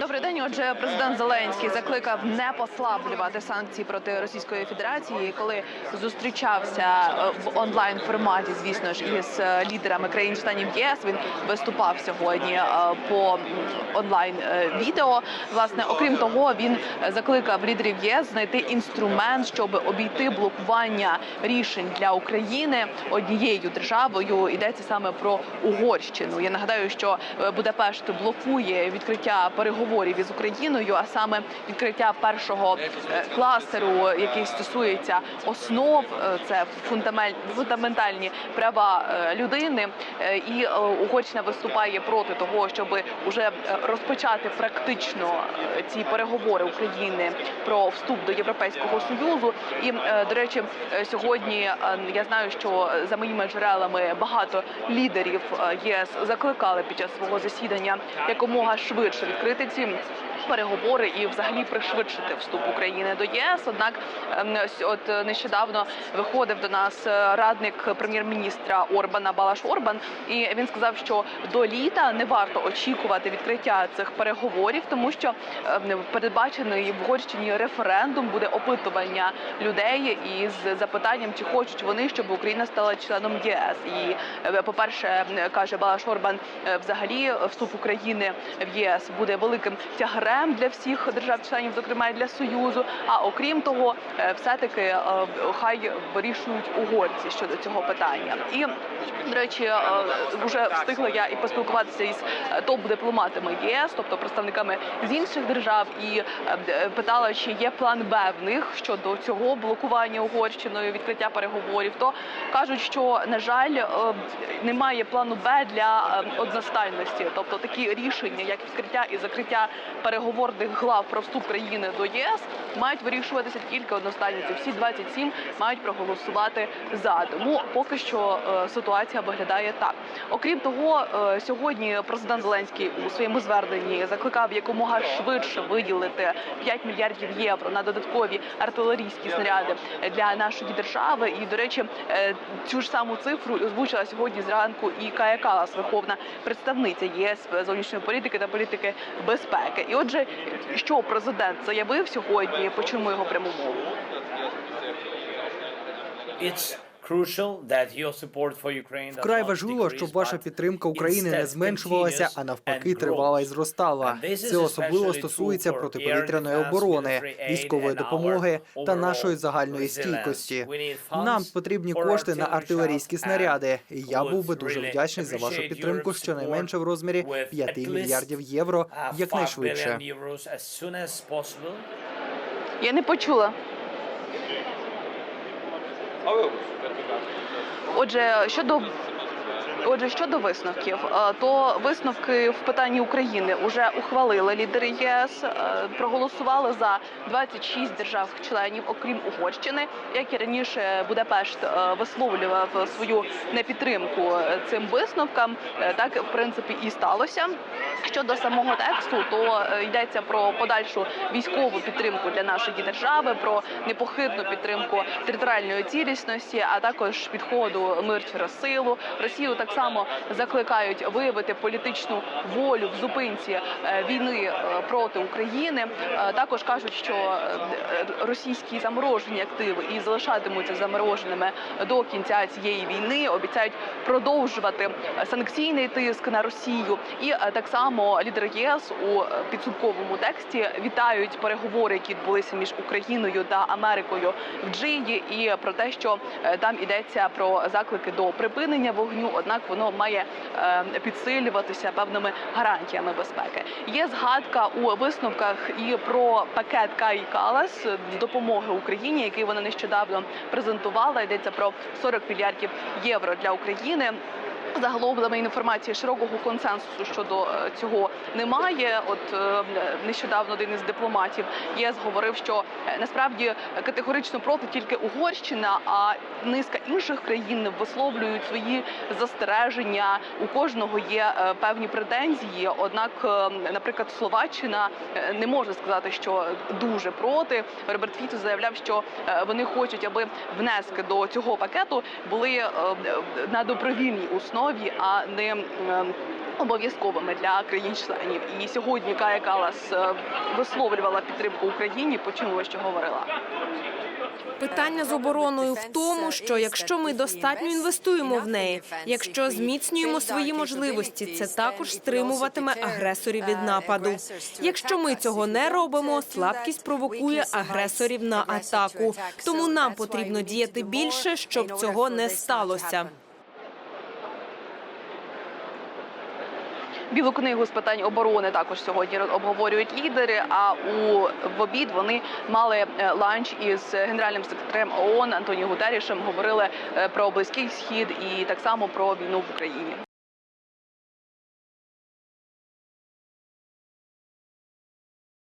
Добрий день. Отже, президент Зеленський закликав не послаблювати санкції проти Російської Федерації, коли зустрічався е, в онлайн форматі, звісно ж, із е, лідерами країн-членів ЄС. Він виступав сьогодні е, по онлайн відео. Власне, окрім того, він закликав лідерів ЄС знайти інструмент, щоб обійти блокування рішень для України однією державою. Йдеться саме про Угорщину. Я нагадаю, що Будапешт блокує відкриття переговорів із Україною, а саме відкриття першого е, кластеру, який стосується основ, е, це фундаментальні права е, людини. І Угорщина виступає проти того, щоб уже розпочати практично ці переговори України про вступ до Європейського союзу. І до речі, сьогодні я знаю, що за моїми джерелами багато лідерів єС закликали під час свого засідання якомога швидше відкрити ці. Переговори і взагалі пришвидшити вступ України до ЄС. Однак, ем, от е, нещодавно виходив до нас е, радник прем'єр-міністра Орбана Балаш Орбан, і він сказав, що до літа не варто очікувати відкриття цих переговорів, тому що ем, передбачений в Угорщині референдум буде опитування людей із запитанням, чи хочуть вони, щоб Україна стала членом ЄС. І е, по перше, каже Балаш Орбан, взагалі вступ України в ЄС буде великим тягарем для всіх держав-членів, зокрема і для союзу. А окрім того, е, все-таки е, хай вирішують угорці щодо цього питання. І до речі, е, вже встигла я і поспілкуватися із топ-дипломатами ЄС, тобто представниками з інших держав, і питала, чи є план Б в них щодо цього блокування Угорщиною, відкриття переговорів. То кажуть, що на жаль, немає плану Б для одностайності, тобто такі рішення, як відкриття і закриття переговорних глав про вступ країни до ЄС, мають вирішуватися тільки одностайності. Всі 27 мають проголосувати за. Тому поки що е, ситуація виглядає так. Окрім того, е, сьогодні президент Зеленський у своєму зверненні закликав якомога швидше виділити 5 мільярдів євро на додаткові артилерійські снаряди для нашої держави. І до речі, е, цю ж саму цифру озвучила сьогодні зранку і Кая Калас, верховна представниця ЄС зовнішньої політики та політики безпеки. І отже, що президент заявив сьогодні, почуємо його пряму мову. It's crucial that your support for Ukraine does Вкрай важливо, щоб ваша підтримка України не зменшувалася, а навпаки, тривала і зростала. Це особливо стосується протиповітряної оборони, військової допомоги та нашої загальної стійкості. Нам потрібні кошти на артилерійські снаряди. І я був би дуже вдячний за вашу підтримку, щонайменше в розмірі with 5 мільярдів євро 5 якнайшвидше. billion euros as Отже, щодо Отже, щодо висновків, е, то висновки в питанні України вже ухвалили лідери ЄС, е, проголосували за 26 держав-членів, окрім Угорщини. Як і раніше, Будапешт е, висловлював свою непідтримку цим висновкам. Так в принципі і сталося. Щодо самого тексту, то йдеться про подальшу військову підтримку для нашої держави, про непохитну підтримку територіальної цілісності, а також підходу мир через силу. Росію так само закликають виявити політичну волю в зупинці е, війни е, проти України. Е, Також кажуть, що російські заморожені активи і залишатимуться замороженими до кінця цієї війни. Обіцяють продовжувати санкційний тиск на Росію. І так само лідери ЄС у підсумковому тексті вітають переговори, які відбулися між Україною та Америкою в Джиді, і про те, що там йдеться про заклики до припинення вогню. Однак воно має е, підсилюватися певними гарантіями безпеки. Є згадка у висновках і про пакет Кай Калас з допомоги Україні, який вона нещодавно презентувала. Йдеться про 40 мільярдів євро для України. Загалом за моєю інформацією широкого консенсусу щодо е, цього немає. От е, нещодавно один із дипломатів ЄС говорив, що е, насправді категорично проти тільки Угорщина, а низка інших країн висловлюють свої застереження. У кожного є певні претензії. Однак, наприклад, Словаччина не може сказати, що дуже проти. Роберт Фіцо заявляв, що вони хочуть, аби внески до цього пакету були на добровільній основі, а не е, обов'язковими для країн-членів. І сьогодні Кая Калас е, висловлювала підтримку Україні. Почули, що говорила. Питання з обороною в тому, що якщо ми достатньо інвестуємо в неї, якщо зміцнюємо свої можливості, це також стримуватиме агресорів від нападу. Якщо ми цього не робимо, слабкість провокує агресорів на атаку. Тому нам потрібно діяти більше, щоб цього не сталося. Білу книгу з питань оборони також сьогодні обговорюють лідери. А у в обід вони мали е, ланч із генеральним секретарем ООН Антоні Гутерішем. Говорили е, про близький схід і так само про війну в Україні.